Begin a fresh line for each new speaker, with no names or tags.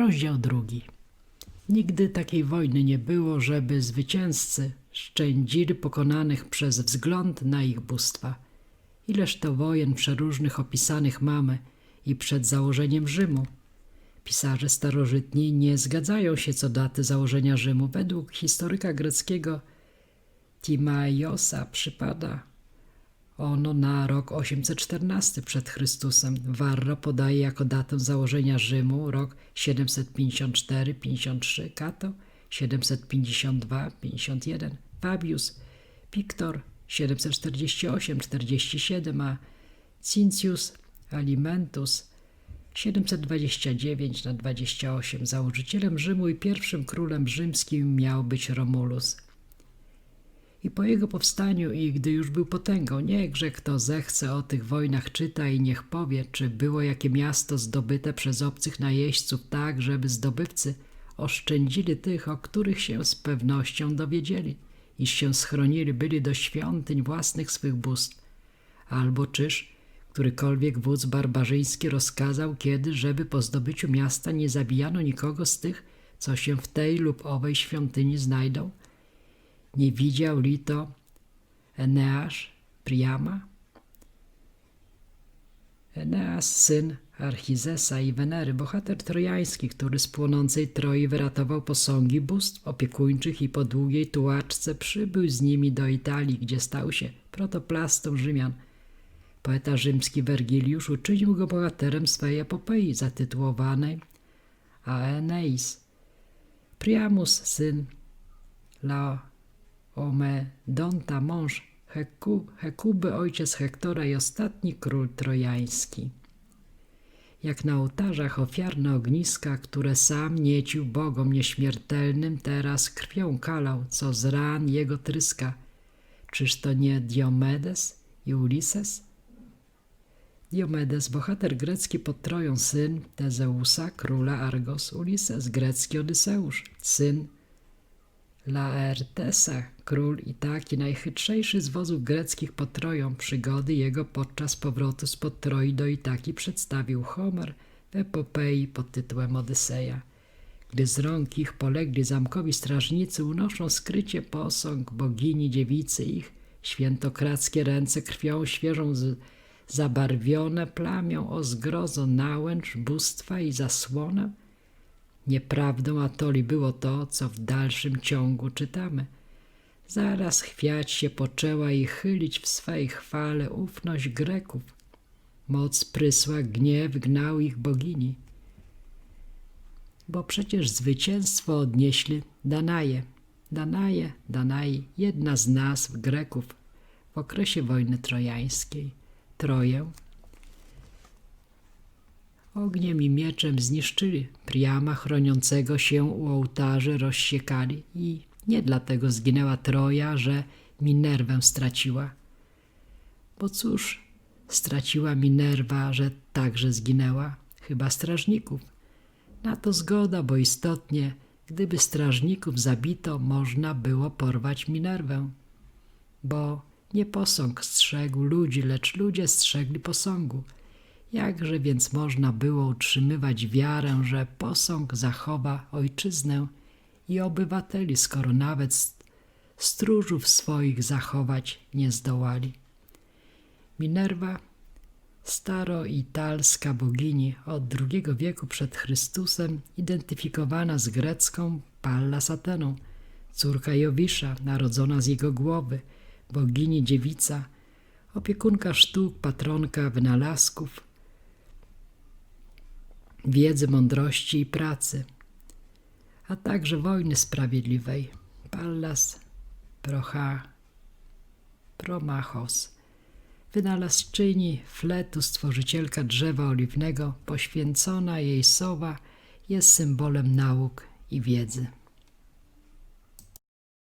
Rozdział drugi. Nigdy takiej wojny nie było, żeby zwycięzcy szczędzili pokonanych przez wzgląd na ich bóstwa. Ileż to wojen przeróżnych opisanych mamy i przed założeniem Rzymu. Pisarze starożytni nie zgadzają się co daty założenia Rzymu. Według historyka greckiego Timaiosa przypada ono na rok 814 przed Chrystusem. Varro podaje jako datę założenia Rzymu rok 754-53, Cato 752-51, Fabius Pictor 748-47, a Cincius Alimentus 729 na 28. Założycielem Rzymu i pierwszym królem rzymskim miał być Romulus. I po jego powstaniu i gdy już był potęgą, niechże kto zechce o tych wojnach czyta i niech powie, czy było jakie miasto zdobyte przez obcych najeźdźców tak, żeby zdobywcy oszczędzili tych, o których się z pewnością dowiedzieli, iż się schronili byli do świątyń własnych swych bóstw, albo czyż którykolwiek wódz barbarzyński rozkazał kiedy, żeby po zdobyciu miasta nie zabijano nikogo z tych, co się w tej lub owej świątyni znajdą? Nie widział li to Eneasz, Priama? Eneas, syn Archizesa i Wenery, bohater trojański, który z płonącej Troi wyratował posągi bóstw opiekuńczych i po długiej tułaczce przybył z nimi do Italii, gdzie stał się protoplastą Rzymian. Poeta rzymski Wergiliusz uczynił go bohaterem swej epopei zatytułowanej Aeneis. Priamus, syn Laomedonta, mąż Heku, Hekuby, ojciec Hektora i ostatni król trojański. Jak na ołtarzach ofiarne ogniska, które sam niecił bogom nieśmiertelnym, teraz krwią kalał, co z ran jego tryska. Czyż to nie Diomedes i Ulises? Diomedes, bohater grecki pod Troją, syn Tezeusa, króla Argos, Ulises, grecki Odyseusz, syn Laertesa, król Itaki, najchytrzejszy z wozów greckich pod Troją, przygody jego podczas powrotu spod Troi do Itaki przedstawił Homer w epopei pod tytułem Odyseja. Gdy z rąk ich polegli zamkowi strażnicy, unoszą skrycie posąg bogini dziewicy ich, świętokradzkie ręce krwią świeżą z zabarwione plamią o zgrozo nałęcz, bóstwa i zasłonę? Nieprawdą Atoli było to, co w dalszym ciągu czytamy. Zaraz chwiać się poczęła i chylić w swej chwale ufność Greków. Moc prysła, gniew gnał ich bogini. Bo przecież zwycięstwo odnieśli Danaje. Danaje, Danai, jedna z nazw Greków w okresie wojny trojańskiej. Troję ogniem i mieczem zniszczyli. Priama chroniącego się u ołtarzy rozsiekali i nie dlatego zginęła Troja, że Minerwę straciła. Bo cóż straciła Minerwa, że także zginęła? Chyba strażników. Na to zgoda, bo istotnie, gdyby strażników zabito, można było porwać Minerwę. Bo nie posąg strzegł ludzi, lecz ludzie strzegli posągu. Jakże więc można było utrzymywać wiarę, że posąg zachowa ojczyznę i obywateli, skoro nawet stróżów swoich zachować nie zdołali? Minerva, staroitalska bogini od II wieku przed Chrystusem, identyfikowana z grecką Pallas Ateną, córka Jowisza, narodzona z jego głowy, bogini dziewica, opiekunka sztuk, patronka wynalazków, wiedzy, mądrości i pracy, a także wojny sprawiedliwej. Pallas Procha Promachos, wynalazczyni fletu, stworzycielka drzewa oliwnego, poświęcona jej sowa jest symbolem nauk i wiedzy.